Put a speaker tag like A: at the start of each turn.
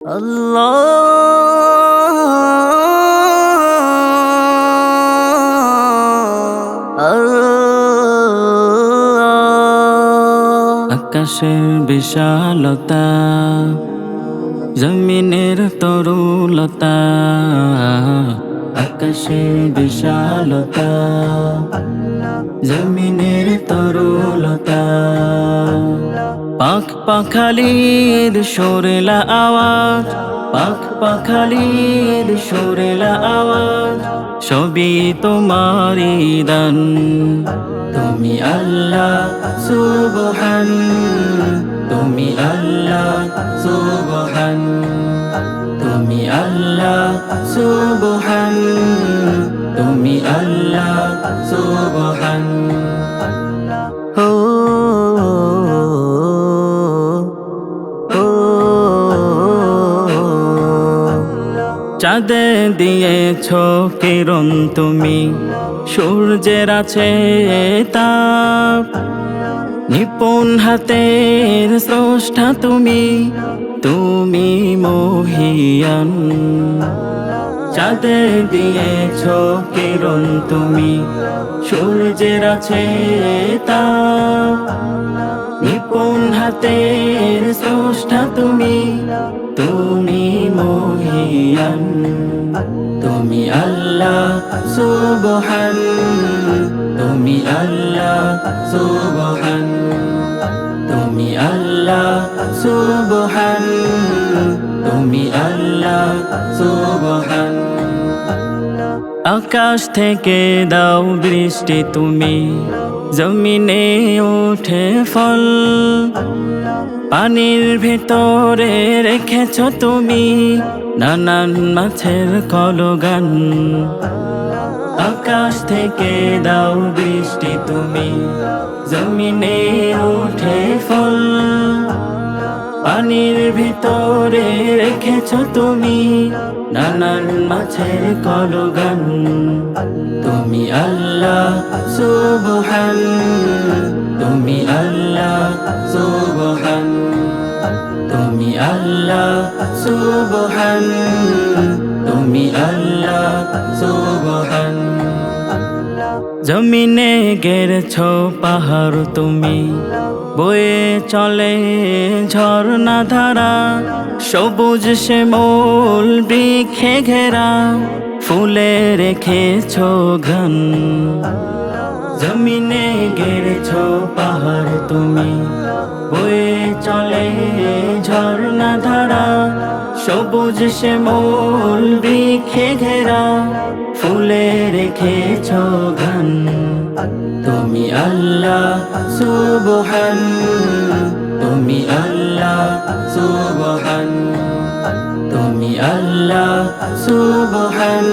A: আকাশের বিশালতা জমিনের তরুলতা। আকাশের বিশালতা জমিনের তরুলতা। পাখ পাখালির সরেলা আওয়াজ পাখ পাখালির সরেলা আওয়াজ, সবই তোমারই দান। তুমি আল্লাহ সুবহান, তুমি আল্লাহ সুবহান, তুমি আল্লাহ সুবহান, তুমি আল্লাহ সুবহান। চাঁদে দিয়েছ কিরণ তুমি? সূর্যের আছে তাপ। নিপুণ হাতের স্রষ্টা তুমি তুমি মহিয়ান। চাঁদে দিয়েছ কিরণ তুমি, সূর্যের আছে তাপ। নিপুণ হাতের স্রষ্টা তুমি তুমি মহিয়ান, তুমি আল্লাহ সুবহান, তুমি আল্লাহ সুবহান, তুমি আল্লাহ সুবহান, তুমি আল্লাহ সুবহান। আকাশ থেকে দাও বৃষ্টি তুমি জমিনে উঠে ফল, পানির ভেতরে রেখেছ তুমি নানান মাছের কলগান। আকাশ থেকে দাও বৃষ্টি তুমি, জমিনে উঠে ফল, পানির ভিতরে রেখেছ তুমি নানান মাছের কলগান। তুমি আল্লাহ সুবহান। তুমি আল্লাহ সুবহান। তুমি আল্লাহ সুবহান। জমিনে গেরেছ পাহাড় তুমি। বয়ে চলে ঝর্ণা ধারা, সবুজ শ্যামল বৃক্ষে ঘেরা। ফুলে রেখেছ ঘন জমিনে গেরেছ পাহাড় তুমি। বয়ে চলে ঝর্ণা ধারা, সবুজ শ্যামল বৃক্ষে ঘেরা। ফুলে রেখেছ ঘন তুমি আল্লাহ সুবহান। তুমি আল্লাহ সুবহান। তুমি আল্লাহ সুবহান।